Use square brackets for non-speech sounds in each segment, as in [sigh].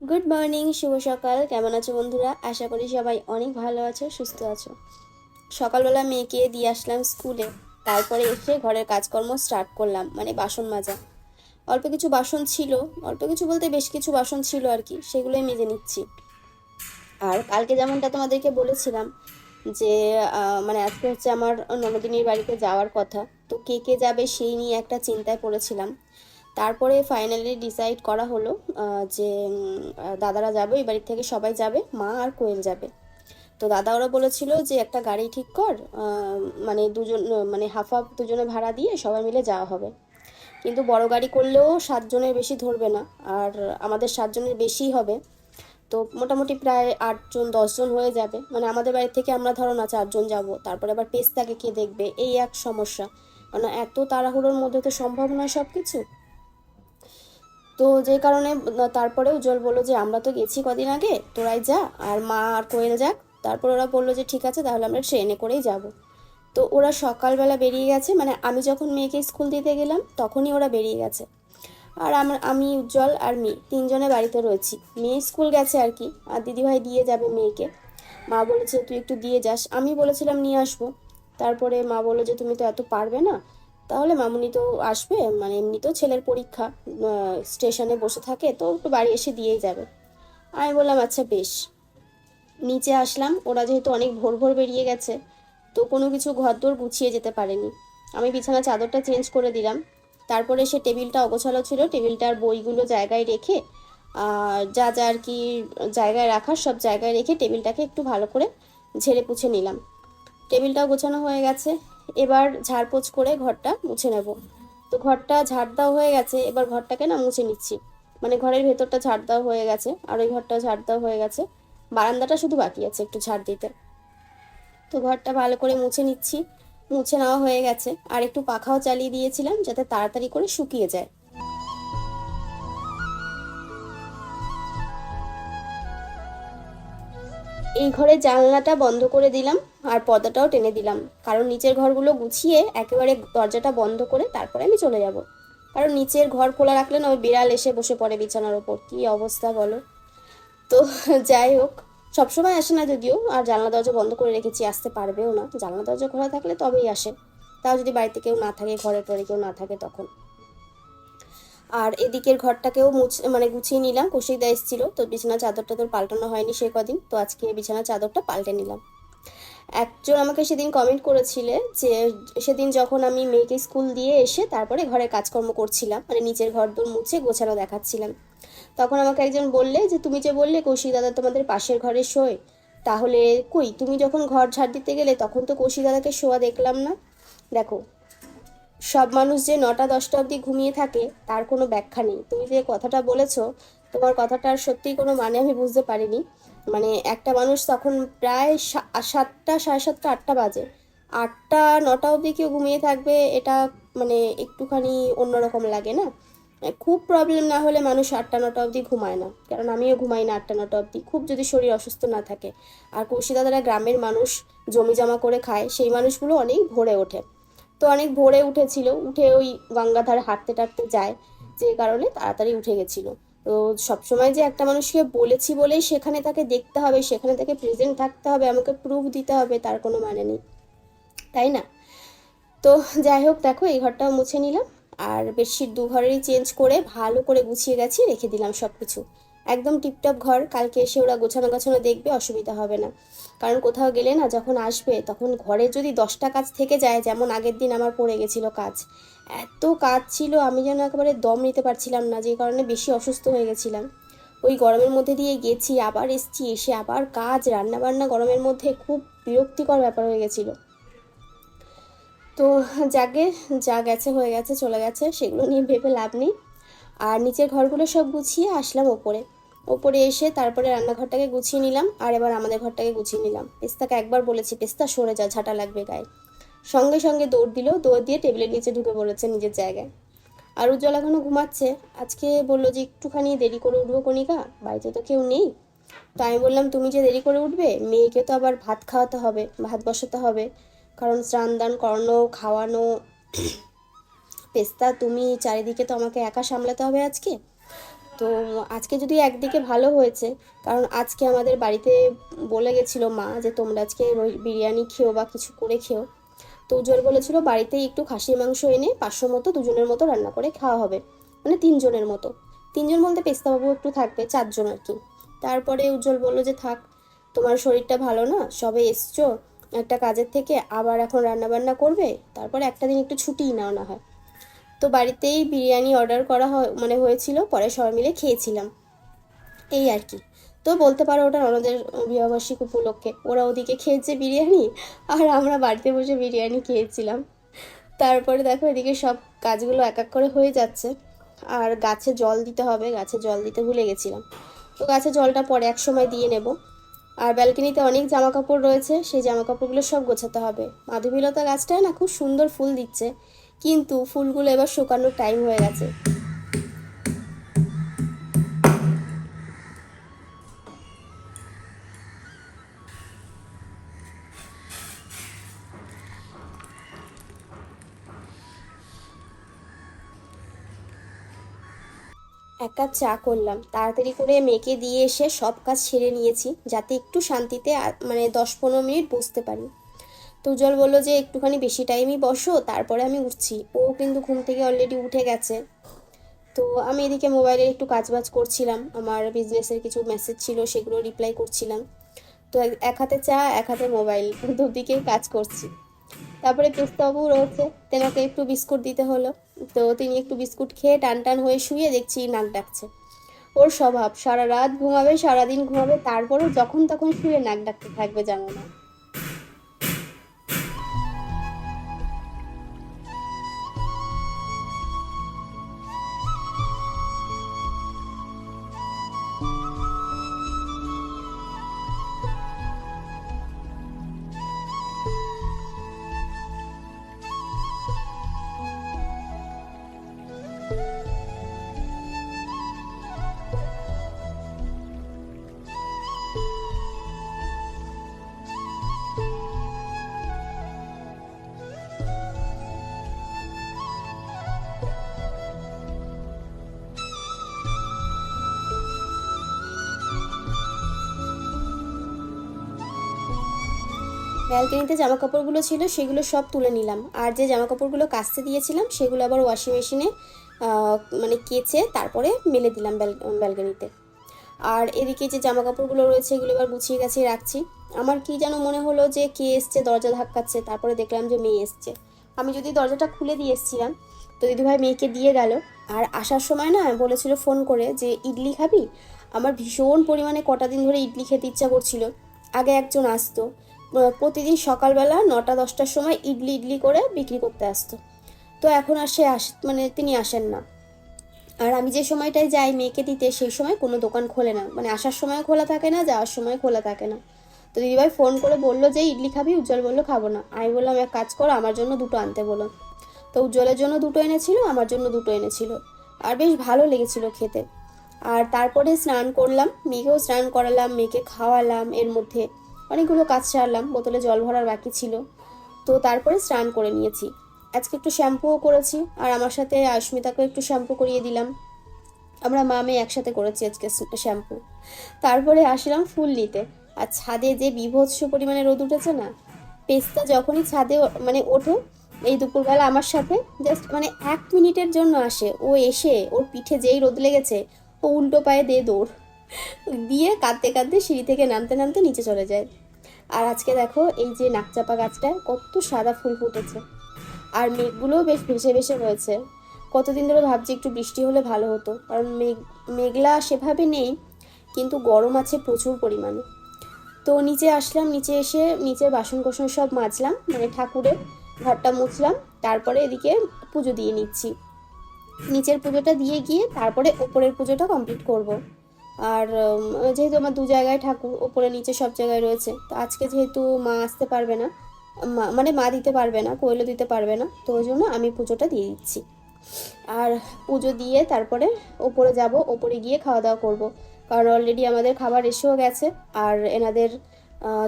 Good morning শুভ সকাল। কেমন আছো বন্ধুরা? আশা করি সবাই অনেক ভালো আছো, সুস্থ আছো। সকালবেলা মেয়েকে দিয়ে আসলাম স্কুলে। তারপরে এসে ঘরের কাজকর্ম স্টার্ট করলাম মানে বাসন মাজা। অল্প কিছু বাসন ছিল, অল্প কিছু বলতে বেশ কিছু বাসন ছিল আর কি, সেগুলোই মেজে নিচ্ছি। আর কালকে যেমনটা তোমাদেরকে বলেছিলাম যে মানে আজকে হচ্ছে আমার নবদিনীর বাড়িতে যাওয়ার কথা, তো কে কে যাবে সেই নিয়ে একটা চিন্তায় পড়েছিলাম। তারপরে ফাইনালি ডিসাইড করা হলো যে দাদারা যাবে ওই বাড়ির থেকে সবাই যাবে, মা আর কোয়েল যাবে। তো দাদা ওরা বলেছিল যে, একটা গাড়ি ঠিক কর মানে দুজন মানে হাফ হাফ দুজনে ভাড়া দিয়ে সবাই মিলে যাওয়া হবে। কিন্তু বড় গাড়ি করলেও সাতজনের বেশি ধরবে না, আর আমাদের সাতজনের বেশিই হবে। তো মোটামুটি প্রায় আটজন, দশজন হয়ে যাবে। মানে আমাদের বাড়ি থেকে আমরা ধরো না চারজন যাব, তারপরে আবার পেস্তাকে কে দেখবে, এই এক সমস্যা। কারণ এত তাড়াহুড়োর মধ্যে তো সম্ভব নয় সব কিছু তো যে কারণে তারপরে উজ্জ্বল বলল যে, আমরা তো গেছি কদিন আগে, তোরাই যা, আর মা আর কোয়েল যাক। তারপর ওরা বলল যে, ঠিক আছে, তাহলে আমরা ট্রেনে করেই যাব। তো ওরা সকালবেলা বেরিয়ে গেছে মানে আমি যখন মেয়েকে স্কুল দিতে গেলাম, তখনই ওরা বেরিয়ে গেছে। আর আমার আমি, উজ্জ্বল আর মেয়ে, তিনজনে বাড়িতে রয়েছি। মেয়ে স্কুল গেছে আর কি, আর দিদিভাই দিয়ে যাবে মেয়েকে। মা বলেছে, তুই একটু দিয়ে যাস। আমি বলেছিলাম, নিয়ে আসব। তারপরে মা বলল যে, তুমি তো এত পারবে না। তাহলে মামুনি তো আসবে মানে এমনি তো ছেলের পরীক্ষা স্টেশনে বসে থাকে, তো একটু বাড়ি এসে দিয়েই যাবে। আমি বললাম আচ্ছা বেশ। নিচে আসলাম, ওরা যেহেতু অনেক ভোর ভোর বেরিয়ে গেছে, তো কোনো কিছু ঘরদোর গুছিয়ে যেতে পারেনি। আমি বিছানা চাদরটা চেঞ্জ করে দিলাম, তারপরে সে টেবিলটা অগোছালো ছিল, টেবিলটার বইগুলো জায়গায় রেখে যা যা আর কি জায়গায় রাখার সব জায়গায় রেখে টেবিলটাকে একটু ভালো করে ঝেড়ে পুছে নিলাম। টেবিলটাও গোছানো হয়ে গেছে এবার ঝাড়পোছ করে ঘরটা মুছে নেব। তো ঘরটা ঝাড় দেওয়া হয়ে গেছে, এবার ঘরটাকে না মুছে নিচ্ছি। মানে ঘরের ভেতরটা ঝাড় দেওয়া হয়ে গেছে, আর ওই ঘরটা ঝাড় দেওয়া হয়ে গেছে। বারান্দাটা শুধু বাকি আছে একটু ঝাড় দিতে। তো ঘরটা ভালো করে মুছে নিচ্ছি, মুছে নেওয়া হয়ে গেছে। আর একটু পাখাও চালিয়ে দিয়েছিলাম যাতে তাড়াতাড়ি করে শুকিয়ে যায়। এই ঘরের জানলাটা বন্ধ করে দিলাম আর পর্দাটাও টেনে দিলাম। কারণ নিচের ঘরগুলো গুছিয়ে একেবারে দরজাটা বন্ধ করে তারপরে আমি চলে যাব। কারণ নিচের ঘর খোলা রাখলে না ওই বিড়াল এসে বসে পড়ে বিছানার ওপর। কী অবস্থা বলো? তো [laughs] যাই হোক, সবসময় আসে না যদিও, আর জানলা দরজা বন্ধ করে রেখেছি, আসতে পারবেও না। জানলা দরজা খোলা থাকলে তবেই আসে। তাও যদি বাড়িতে কেউ না থাকে, ঘরের পরে কেউ না থাকে, তখন। আর এদিকের ঘরটাকেও মুছ মানে গুছিয়ে নিলাম কৌশিকদা এসেছিল। তো বিছানা চাদর টাদর পাল্টানো হয়নি সে কদিন, তো আজকে বিছানা চাদরটা পাল্টে নিলাম। একজন আমাকে সেদিন কমেন্ট করেছিলে যে, সেদিন যখন আমি মেয়েকে স্কুল দিয়ে এসে তারপরে ঘরে কাজকর্ম করছিলাম মানে নিচের ঘর দোর মুছে গোছানো দেখাচ্ছিলাম। তখন আমাকে একজন বললে যে, তুমি যে বললে কৌশিক দাদা তোমাদের পাশের ঘরে শোয়, তাহলে কই? তুমি যখন ঘর ঝাড় দিতে গেলে তখন তো কৌশিক দাদাকে শোয়া দেখলাম না। দেখো সব মানুষ যে নটা, দশটা অবধি ঘুমিয়ে থাকে, তার কোনো ব্যাখ্যা নেই। তুমি যে কথাটা বলেছ, তোমার কথাটার সত্যিই কোনো মানে আমি বুঝতে পারিনি। মানে একটা মানুষ তখন প্রায় সাতটা, সাড়ে সাতটা, আটটা বাজে। আটটা, নটা অবধি কেউ ঘুমিয়ে থাকবে, এটা মানে একটুখানি অন্যরকম লাগে না? খুব প্রবলেম না হলে মানুষ আটটা, নটা অবধি ঘুমায় না। কারণ আমিও ঘুমাই না আটটা, নটা অবধি। খুব যদি শরীর অসুস্থ না থাকে। আর কৌশি দাদারা গ্রামের মানুষ জমি জমা করে খায়, সেই মানুষগুলো অনেক ভোরে ওঠে। তো অনেক ভোরে উঠেছিল, উঠে ওই গঙ্গাধারে হাঁটতে টাটতে যায়, যে কারণে তাড়াতাড়ি উঠে গেছিল। তো সবসময় যে একটা মানুষকে বলেছি বলেই সেখানে তাকে দেখতে হবে, সেখানে তাকে প্রেজেন্ট থাকতে হবে, আমাকে প্রুফ দিতে হবে, তার কোনো মানে নেই। তাই না? তো যাই হোক, দেখো এই ঘরটাও মুছে নিলাম। আর বেডশিট দু ঘরেরই চেঞ্জ করে ভালো করে গুছিয়ে গেছি, রেখে দিলাম সব কিছু একদম টিপটপ ঘর, কালকে এসে ওরা গোছানো গোছানো দেখবে, অসুবিধা হবে না। কারণ কোথাও গেলে না যখন আসবে, তখন ঘরে যদি দশটা কাজ থেকে যায়, যেমন আগের দিন আমার পড়ে গেছিল কাজ, এত কাজ ছিল, আমি যেন একেবারে দম নিতে পারছিলাম না, যে কারণে বেশি অসুস্থ হয়ে গেছিলাম। ওই গরমের মধ্যে দিয়ে গেছি, আবার এসছি, এসে আবার কাজ রান্না বান্না গরমের মধ্যে খুব বিরক্তিকর ব্যাপার হয়ে গেছিল। তো যাকে যা গেছে হয়ে গেছে, চলে গেছে, সেগুলো নিয়ে ভেবে লাভ নেই। আর নিচের ঘরগুলো সব গুছিয়ে আসলাম ওপরে। ওপরে এসে তারপরে রান্নাঘরটাকে গুছিয়ে নিলাম, আর এবার আমাদের ঘরটাকে গুছিয়ে নিলাম। পেস্তাকে একবার বলেছি, পেস্তা সরে যা, ঝাঁটা লাগবে গায়ে। সঙ্গে সঙ্গে দৌড় দিল, দৌড় দিয়ে টেবিলের নিচে ঢুকে পড়েছে নিজের জায়গায়। আর উজ্জ্বল এখনও ঘুমাচ্ছে। আজকে বলল যে, একটুখানি দেরি করে উঠবো কণিকা, বাড়িতে তো কেউ নেই। তো আমি বললাম, তুমি যে দেরি করে উঠবে, মেয়েকে তো আবার ভাত খাওয়াতে হবে, ভাত বসাতে হবে। কারণ স্নান দান করানো, খাওয়ানো, পেস্তা তুমি চারিদিকে তো আমাকে একা সামলাতে হবে আজকে। তো আজকে যদি একদিকে ভালো হয়েছে, কারণ আজকে আমাদের বাড়িতে বলে গেছিল মা যে তোমরা আজকে বিরিয়ানি খেও বা কিছু করে খেও। তো উজ্জ্বল বলেছিল, বাড়িতেই একটু খাসির মাংস এনে পাঁচশো মতো, দুজনের মতো রান্না করে খাওয়া হবে। মানে তিনজনের মতো। তিনজন বলতে পেস্তাবাবু একটু থাকবে, চারজন আর কি। তারপরে উজ্জ্বল বলল যে, থাক, তোমার শরীরটা ভালো না, সবে এসছো, একটা কাজের থেকে আবার এখন রান্না বান্না করবে, তারপরে একটা দিন একটু ছুটিই নাও না হয়। তো বাড়িতেই বিরিয়ানি অর্ডার করা হয় মানে হয়েছিল, পরে সবাই মিলে খেয়েছিলাম। এই আর কি। তো বলতে পারো ওটা ওনাদের বিবাহবার্ষিক উপলক্ষে। ওরা ওদিকে খেয়েছে বিরিয়ানি, আর আমরা বাড়িতে বসে বিরিয়ানি খেয়েছিলাম। তারপরে দেখো এদিকে সব কাজগুলো এক এক করে হয়ে যাচ্ছে। আর গাছে জল দিতে হবে, গাছে জল দিতে ভুলে গেছিলাম। তো গাছে জলটা পরে এক সময় দিয়ে নেব। আর ব্যালকনিতে অনেক জামা কাপড় রয়েছে, সেই জামা কাপড়গুলো সব গোছাতে হবে। মাধবীলতা গাছটায় না খুব সুন্দর ফুল দিচ্ছে। কিন্তু ফুলগুলো এবার শুকানোর টাইম হয়ে গেছে। এক কাপ চা করলাম। তাড়াতাড়ি করে মেয়েকে দিয়ে এসে সব কাজ সেরে নিয়েছি, যাতে একটু শান্তিতে মানে দশ পনেরো মিনিট বসতে পারি। তো উজ্জ্বল বলল যে, একটুখানি বেশি টাইমই বসো, তারপরে আমি উঠছি। ও কিন্তু ঘুম থেকে অলরেডি উঠে গেছে। তো আমি এদিকে মোবাইলে একটু কাজবাজ করছিলাম। আমার বিজনেসের কিছু মেসেজ ছিল, সেগুলো রিপ্লাই করছিলাম। তো এক- হাতে চা, এক হাতে মোবাইল [laughs] দুদিকেই কাজ করছি। তারপরে পেস্তাবু রয়েছে, তেনাকে একটু বিস্কুট দিতে হলো। তো তিনি একটু বিস্কুট খেয়ে টান টান হয়ে শুয়ে দেখছি নাক ডাকছে। ওর স্বভাব, সারা রাত ঘুমাবে সারাদিন ঘুমাবে, তারপরেও যখন তখন শুয়ে নাক ডাকতে থাকবে জানো না। ব্যালকনিতে জামা কাপড়গুলো ছিল, সেগুলো সব তুলে নিলাম। আর যে জামা কাপড়গুলো কাচতে দিয়েছিলাম, সেগুলো আবার ওয়াশিং মেশিনে মানে কেচে তারপরে মেলে দিলাম ব্যাল ব্যালকনিতে আর এদিকে যে জামা কাপড়গুলো রয়েছে, এগুলো এবার গুছিয়ে গাছিয়ে রাখছি। আমার কি যেন মনে হলো যে, কে এসছে, দরজা ধাক্কাচ্ছে, তারপরে দেখলাম যে মেয়ে এসছে। আমি যদি দরজাটা খুলে দিয়ে এসছিলাম, তো দিদিভাই মেয়েকে দিয়ে গেল। আর আসার সময় না বলেছিল ফোন করে যে, ইডলি খাবি? আমার ভীষণ পরিমাণে কটা দিন ধরে ইডলি খেতে ইচ্ছা করছিল। আগে একজন আসতো। প্রতিদিন সকালবেলা নটা, দশটার সময় ইডলি ইডলি করে বিক্রি করতে আসতো। তো এখন আর সে আস মানে তিনি আসেন না। আর আমি যে সময়টায় যাই মেয়েকে দিতে, সেই সময় কোনো দোকান খোলে না। মানে আসার সময় খোলা থাকে না, যাওয়ার সময় খোলা থাকে না। তো দিদিভাই ফোন করে বলল যে, ইডলি খাবি? উজ্জ্বল বলল, খাব না। আমি বললাম, এক কাজ করো, আমার জন্য দুটো আনতে বলো। তো উজ্জ্বলের জন্য দুটো এনেছিল, আমার জন্য দুটো এনেছিল। আর বেশ ভালো লেগেছিল খেতে। আর তারপরে স্নান করলাম, মেয়েকেও স্নান করালাম, মেয়েকে খাওয়ালাম এর মধ্যে। অনেকগুলো কাজ সারলাম, বোতলে জল ভরার বাকি ছিল। তো তারপরে স্নান করে নিয়েছি। আজকে একটু শ্যাম্পুও করেছি, আর আমার সাথে আশ্মিতাকেও একটু শ্যাম্পু করিয়ে দিলাম। আমরা মা, মেয়ে একসাথে করেছি আজকে শ্যাম্পু। তারপরে আসলাম ফুল নিতে। আর ছাদে যে বিভৎস পরিমাণে রোদ উঠেছে না, পেস্তা যখনই ছাদে মানে ওঠে, এই দুপুরবেলা আমার সাথে জাস্ট মানে এক মিনিটের জন্য আসে। ও এসে, ওর পিঠে যেই রোদ লেগেছে, ও উল্টো পায়ে দিয়ে দৌড়। দিয়ে কাঁদতে কাঁদতে সিঁড়ি থেকে নামতে নামতে নিচে চলে যায়। আর আজকে দেখো এই যে নাকচাপা গাছটায় কত সাদা ফুল ফুটেছে। আর মেঘগুলোও বেশ ভেসে ভেসে রয়েছে কতদিন ধরে ভাবছি একটু বৃষ্টি হলে ভালো হতো। কারণ মেঘ, মেঘলা সেভাবে নেই, কিন্তু গরম আছে প্রচুর পরিমাণে। তো নিচে আসলাম, নিচে এসে নিচে বাসন কোসন সব মাজলাম মানে ঠাকুরের ঘরটা মুছলাম, তারপরে এদিকে পুজো দিয়ে নিচ্ছি। নিচের পুজোটা দিয়ে গিয়ে তারপরে ওপরের পুজোটা কমপ্লিট করব। আর যেহেতু আমার দু জায়গায় ঠাকুর ওপরে নিচে সব জায়গায় রয়েছে, তো আজকে যেহেতু মা আসতে পারবে না মানে মা দিতে পারবে না, কোয়েলও দিতে পারবে না, তো ওই জন্য আমি পুজোটা দিয়ে দিচ্ছি। আর পুজো দিয়ে তারপরে ওপরে যাব, ওপরে গিয়ে খাওয়া দাওয়া করব, কারণ অলরেডি আমাদের খাবার এসেও গেছে, আর এনাদের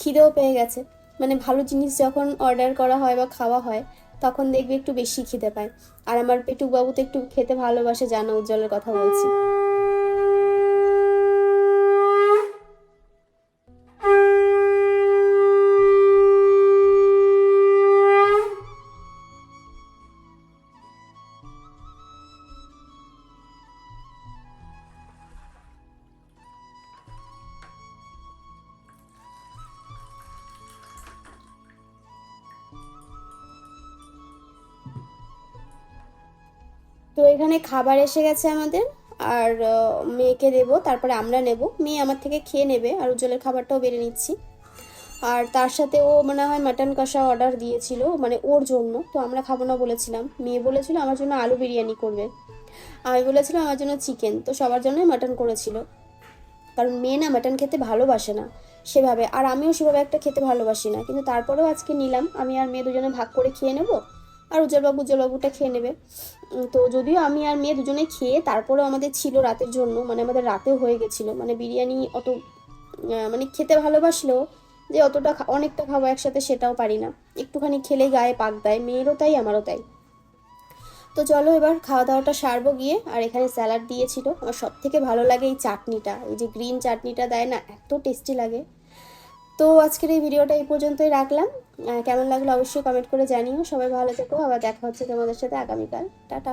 খিদেও পেয়ে গেছে। মানে ভালো জিনিস যখন অর্ডার করা হয় বা খাওয়া হয়, তখন দেখবে একটু বেশি খিদে পায়। আর আমার পেটুকবাবু তো একটু খেতে ভালোবাসে, জানো, উজ্জ্বলের কথা বলছি। তো এখানে খাবার এসে গেছে আমাদের, আর মেয়েকে দেবো, তারপরে আমরা নেব। মেয়ে আমার থেকে খেয়ে নেবে, আর উজ্জ্বলের খাবারটাও বেড়ে নিচ্ছি। আর তার সাথে ও মনে হয় মাটন কষা অর্ডার দিয়েছিল মানে ওর জন্য, তো আমরা খাব না বলেছিলাম। মেয়ে বলেছিল আমার জন্য আলু বিরিয়ানি করবে। আমি বলেছিলাম আমার জন্য চিকেন তো সবার জন্যই মাটন করেছিল। কারণ মেয়ে না মাটন খেতে ভালোবাসে না সেভাবে, আর আমিও সেভাবে একটা খেতে ভালোবাসি না। কিন্তু তারপরেও আজকে নিলাম, আমি আর মেয়ে দুজনে ভাগ করে খেয়ে নেব। আর উজ্জ্বলবাবু, উজ্জ্বলবাবুটা খেয়ে নেবে। তো যদিও আমি আর মেয়ে দুজনে খেয়ে তারপরেও আমাদের ছিল রাতের জন্য মানে আমাদের রাতেও হয়ে গেছিল। মানে বিরিয়ানি অত মানে খেতে ভালোবাসলেও যে অতটা অনেকটা খাব একসাথে সেটাও পারি না। একটুখানি খেলে গায়ে পাক দেয়, মেয়েরও তাই, আমারও তাই। তো চলো এবার খাওয়া দাওয়াটা সারবো গিয়ে, আর এখানে স্যালাড দিয়েছিল। আমার সব থেকে ভালো লাগে এই চাটনিটা। এই যে গ্রিন চাটনিটা দেয় না, এত টেস্টি লাগে। তো আজকের এই ভিডিওটা এই পর্যন্তই রাখলাম। কেমন লাগল অবশ্যই কমেন্ট করে জানিও। সবাই ভালো থেকো, আবার দেখা হচ্ছে তোমাদের সাথে আগামীকাল। টাটা।